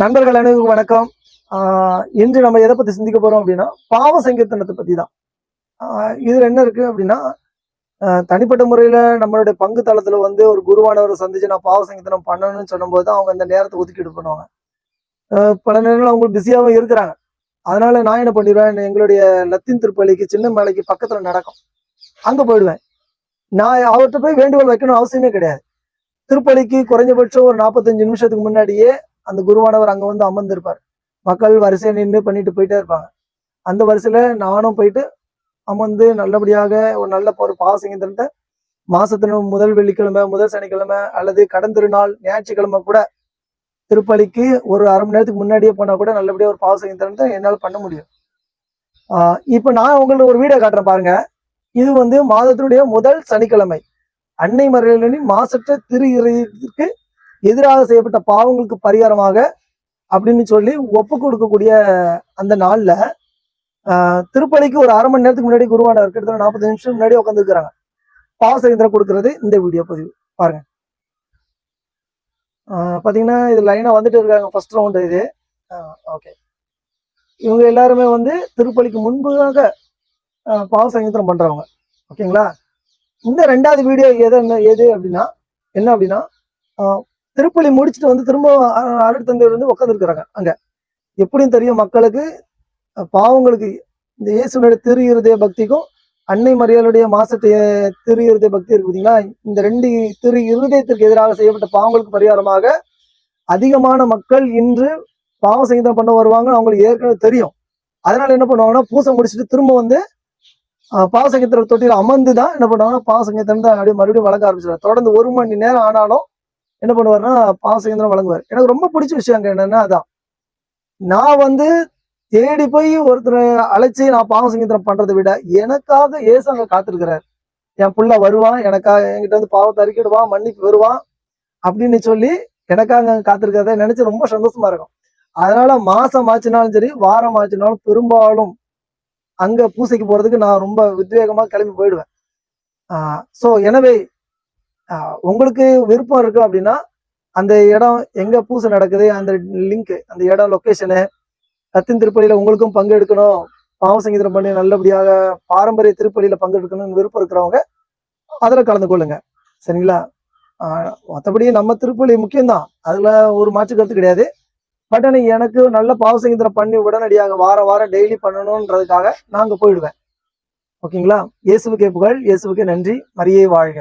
நண்பர்கள் அனைவருக்கும் வணக்கம். இன்று நம்ம எதை பத்தி சிந்திக்க போறோம் அப்படின்னா பாவ சங்கீர்த்தனத்தை பத்தி தான் இதுல என்ன இருக்கு அப்படின்னா தனிப்பட்ட முறையில நம்மளுடைய பங்கு தளத்துல வந்து ஒரு குருவானவரை சந்திச்சு நான் பாவ சங்கீர்த்தனம் பண்ணணும்னு சொல்லும்போது தான் அவங்க அந்த நேரத்தை ஒதுக்கீடு பண்ணுவாங்க. பல நேரங்கள் அவங்க பிஸியாவும் இருக்கிறாங்க. அதனால நான் என்ன பண்ணிடுவேன் எங்களுடைய லத்தீன் திருப்பள்ளிக்கு சின்ன மலைக்கு பக்கத்துல நடக்கும். அங்க போயிடுவேன். நான் அவர்கிட்ட போய் வேண்டுகோள் வைக்கணும் அவசியமே கிடையாது. திருப்பலிக்கு குறைஞ்சபட்சம் ஒரு நாற்பத்தஞ்சு நிமிஷத்துக்கு முன்னாடியே அந்த குருவானவர் அங்க வந்து அமர்ந்திருப்பார். மக்கள் வரிசையை நின்று பண்ணிட்டு போயிட்டே இருப்பாங்க. அந்த வரிசையில நானும் போயிட்டு அமர்ந்து நல்லபடியாக ஒரு நல்ல ஒரு பாவசிங்கத்தினத்தை மாசத்தின முதல் வெள்ளிக்கிழமை முதல் சனிக்கிழமை அல்லது கடந்திருநாள் ஞாயிற்றுக்கிழமை கூட திருப்பலிக்கு ஒரு அரை மணி நேரத்துக்கு முன்னாடியே போனா கூட நல்லபடியா ஒரு பாவசிங்கத்தினத்தை என்னால் பண்ண முடியும். ஆஹ் இப்போ நான் உங்களுக்கு ஒரு வீடியோ காட்டுறேன் பாருங்க. இது வந்து மாதத்தினுடைய முதல் சனிக்கிழமை. அன்னை மறையிலின் மாசற்ற திரு இறைக்கு எதிராக செய்யப்பட்ட பாவங்களுக்கு பரிகாரமாக அப்படின்னு சொல்லி ஒப்பு கொடுக்கக்கூடிய அந்த நாள்ல திருப்பலிக்கு ஒரு அரை மணி நேரத்துக்கு முன்னாடி குருவானவர் கிட்டத்தட்ட நாற்பது நிமிஷம் முன்னாடி உட்காந்துருக்கிறாங்க பாவசரீந்திரம் கொடுக்கறது இந்த வீடியோ பதிவு. பாருங்க. ஆஹ் இது லைனா வந்துட்டு இருக்காங்க ஃபர்ஸ்ட் ரவுண்ட் இது. ஓகே இவங்க எல்லாருமே வந்து திருப்பலிக்கு முன்பதாக ஆஹ் பாவ பண்றவங்க. ஓகேங்களா இந்த ரெண்டாவது வீடியோ எது என்ன எது அப்படின்னா என்ன அப்படின்னா ஆஹ் திருப்பலி முடிச்சுட்டு வந்து திரும்ப அ- அருட்தந்தையர் வந்து உட்காந்துருக்குறாங்க அங்க. எப்படியும் தெரியும் மக்களுக்கு? பாவங்களுக்கு இந்த இயேசுனுடைய திரு இருதய பக்திக்கும் அன்னை மரியாளுடைய மாசத்தைய திரு இருதய பக்தி இருக்கு பார்த்தீங்களா இந்த ரெண்டு திரு இருதயத்திற்கு எதிராக செய்யப்பட்ட பாவங்களுக்கு பரிகாரமாக அதிகமான மக்கள் இன்று பாவ சங்கீதம் பண்ண வருவாங்க அவங்களுக்கு ஏற்கனவே தெரியும். அதனால என்ன பண்ணுவாங்கன்னா பூசை முடிச்சுட்டு திரும்ப வந்து ஆஹ் பாவ தொட்டியில் அமர்ந்து தான் என்ன பண்ணுவாங்கன்னா பாவ சங்கீதம் தான் அப்படியே மறுபடியும் வழங்க ஆரம்பிச்சிடுறாங்க தொடர்ந்து ஒரு மணி நேரம் ஆனாலும் என்ன பண்ணுவாருன்னா பாசகேந்திரம் வழங்குவார். எனக்கு ரொம்ப பிடிச்ச விஷயம் அங்க என்னன்னா அதான். நான் வந்து தேடி போய் ஒருத்தரை அழைச்சி நான் பாவ பண்றதை விட எனக்காக ஏசு அங்க காத்திருக்கிறார். என் புள்ள வருவான் எனக்காக என்கிட்ட வந்து பாவத்தை அறிக்கிடுவான் மன்னிப்பு வருவான் அப்படின்னு சொல்லி எனக்காக அங்க காத்திருக்கிறத நினைச்சு ரொம்ப சந்தோஷமா இருக்கும். அதனால மாசம் ஆச்சுனாலும் சரி வாரம் ஆச்சுனாலும் பெரும்பாலும் அங்க பூசைக்கு போறதுக்கு நான் ரொம்ப உத்வேகமா கிளம்பி போயிடுவேன். ஆஹ் சோ எனவே உங்களுக்கு விருப்பம் இருக்கும் அப்படின்னா அந்த இடம் எங்க பூசை நடக்குது அந்த லிங்க் அந்த இடம் லொக்கேஷனு கத்தின் திருப்பலியில உங்களுக்கும் பங்கெடுக்கணும். பாவ சங்கீதம் பண்ணி நல்லபடியாக பாரம்பரிய திருப்பலியில பங்கெடுக்கணும்னு விருப்பம் இருக்கிறவங்க அதில் கலந்து கொள்ளுங்க. சரிங்களா? மற்றபடி நம்ம திருப்பலி முக்கியம்தான். அதுல ஒரு மாற்று கருத்து கிடையாது. பட் ஆனால் எனக்கு நல்ல பாவசங்கீதம் பண்ணி உடனடியாக வார வாரம் டெய்லி பண்ணணுன்றதுக்காக நாங்கள் போயிடுவேன். ஓகேங்களா? இயேசுவுக்கே புகழ் இயேசுவுக்கே நன்றி. மரியே வாழ்க.